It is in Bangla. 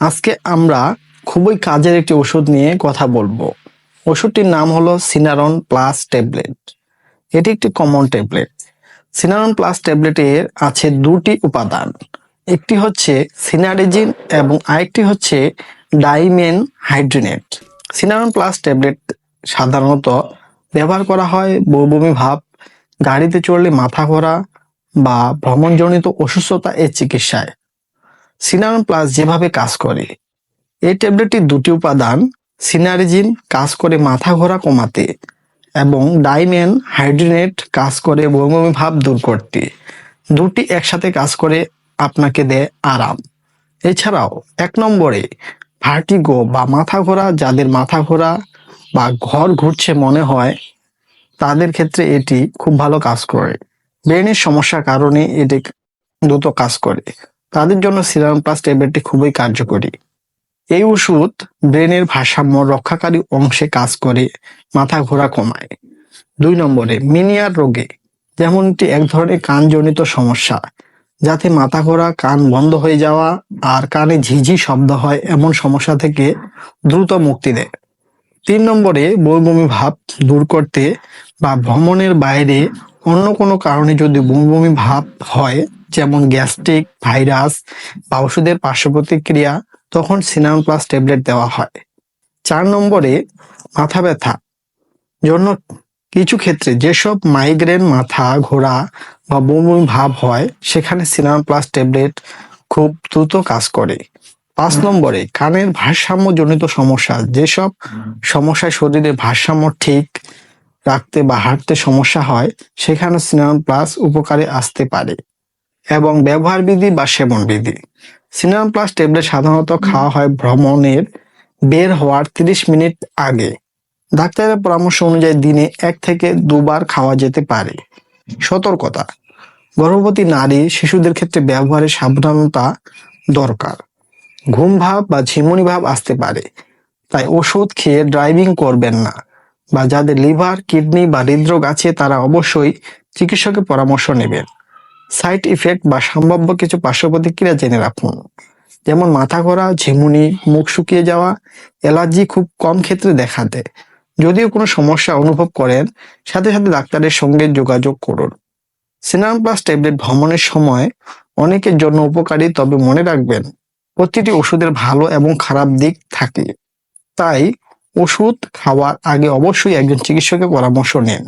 আজকে আমরা খুবই কাজের একটি ওষুধ নিয়ে কথা বলব। ওষুধটির নাম হলো সিনারন প্লাস ট্যাবলেট। এটি একটি কমন ট্যাবলেট। সিনারন প্লাস ট্যাবলেটের আছে দুটি উপাদান। একটি হচ্ছে সিনারেজিন এবং আরেকটি হচ্ছে ডাইমেন হাইড্রিনেট। সিনারন প্লাস ট্যাবলেট সাধারণত ব্যবহার করা হয় বমি ভাব, গাড়িতে চড়লে মাথা ঘোরা বা ভ্রমণজনিত অসুস্থতা এর চিকিৎসায়। সিনারন প্লাস যেভাবে কাজ করে, এই ট্যাবলেটটির দুটি উপাদান সিনারিজিন কাজ করে মাথা ঘোরা কমাতে এবং ডাইমেন হাইড্রিনেট কাজ করে বমি ভাব দূর করতে। দুটি একসাথে কাজ করে আপনাকে দেয় আরাম। এছাড়াও, এক নম্বরে ভার্টিগো বা মাথা ঘোরা, যাদের মাথা ঘোরা বা ঘর ঘুরছে মনে হয়, তাদের ক্ষেত্রে এটি খুব ভালো কাজ করে। ব্রেনের সমস্যার কারণে এটি দ্রুত কাজ করে। তাদের জন্য সিরাম প্লাস ট্যাবলেটটি খুবই কার্যকরী। এই ওষুধ ব্রেনের ভারসাম্য রক্ষাকারী অংশে কাজ করে, মাথা ঘোরা কমায়। দুই নম্বরে, মিনিয়ার রোগে, যেমনটি এক ধরনের কানজনিত সমস্যা, যাতে মাথা ঘোরা, কান বন্ধ হয়ে যাওয়া আর কানে ঝিঝি শব্দ হয় এমন সমস্যা থেকে দ্রুত মুক্তি দেয়। তিন নম্বরে বমি ভাব দূর করতে বা ভ্রমণের বাইরে অন্য কোনো কারণে যদি বমি ভাব হয় যেমন গ্যাস্ট্রিক, ভাইরাস বা ওষুধের পার্শ্ব প্রতিক্রিয়া, তখন সিনাম প্লাস ট্যাবলেট দেওয়া হয়। চার নম্বরে মাথা ব্যথা। জন্য কিছু ক্ষেত্রে যেসব মাইগ্রেন, মাথা ঘোরা বা বমি ভাব হয়, সেখানে সিনাম প্লাস ট্যাবলেট খুব দ্রুত কাজ করে। পাঁচ নম্বরে কানের ভারসাম্যজনিত সমস্যা। যেসব সমস্যায় শরীরের ভারসাম্য ঠিক রাখতে বা হাঁটতে সমস্যা হয়, সেখানে সিনাম প্লাস উপকারে আসতে পারে। এবং ব্যবহার বিধি বা সেবন বিধি। সিনাম প্লাস ট্যাবলেট সাধারণত খাওয়া হয় ভ্রমণের বের হওয়ার 30 মিনিট আগে। ডাক্তারের পরামর্শ অনুযায়ী দিনে এক থেকে দুবার খাওয়া যেতে পারে। সতর্কতা। গর্ভবতী নারী শিশুদের ক্ষেত্রে ব্যবহারে সাবধানতা দরকার। ঘুম ভাব বা ঝিমুনি ভাব আসতে পারে। তাই ওষুধ খেয়ে ড্রাইভিং করবেন না বা যাদের লিভার, কিডনি বা হৃদরোগ আছে তারা অবশ্যই চিকিৎসকের পরামর্শ নেবেন। সাইড ইফেক্ট বা সম্ভাব্য কিছু পার্শ্ব প্রতিক্রিয়া জেনে রাখুন। যেমন মাথা ঘোরা, ঝিমুনি, মুখ শুকিয়ে যাওয়া, অ্যালার্জি খুব কম ক্ষেত্রে দেখা দেয় যদিও কোনো সমস্যা অনুভব করেন, সাথে সাথে ডাক্তারের সঙ্গে যোগাযোগ করুন। সিনাম প্লাস ট্যাবলেট ভ্রমণের সময় অনেকের জন্য উপকারী, তবে মনে রাখবেন, প্রতিটি ওষুধের ভালো এবং খারাপ দিক থাকে। তাই ওষুধ খাওয়ার আগে অবশ্যই একজন চিকিৎসকের পরামর্শ নিন।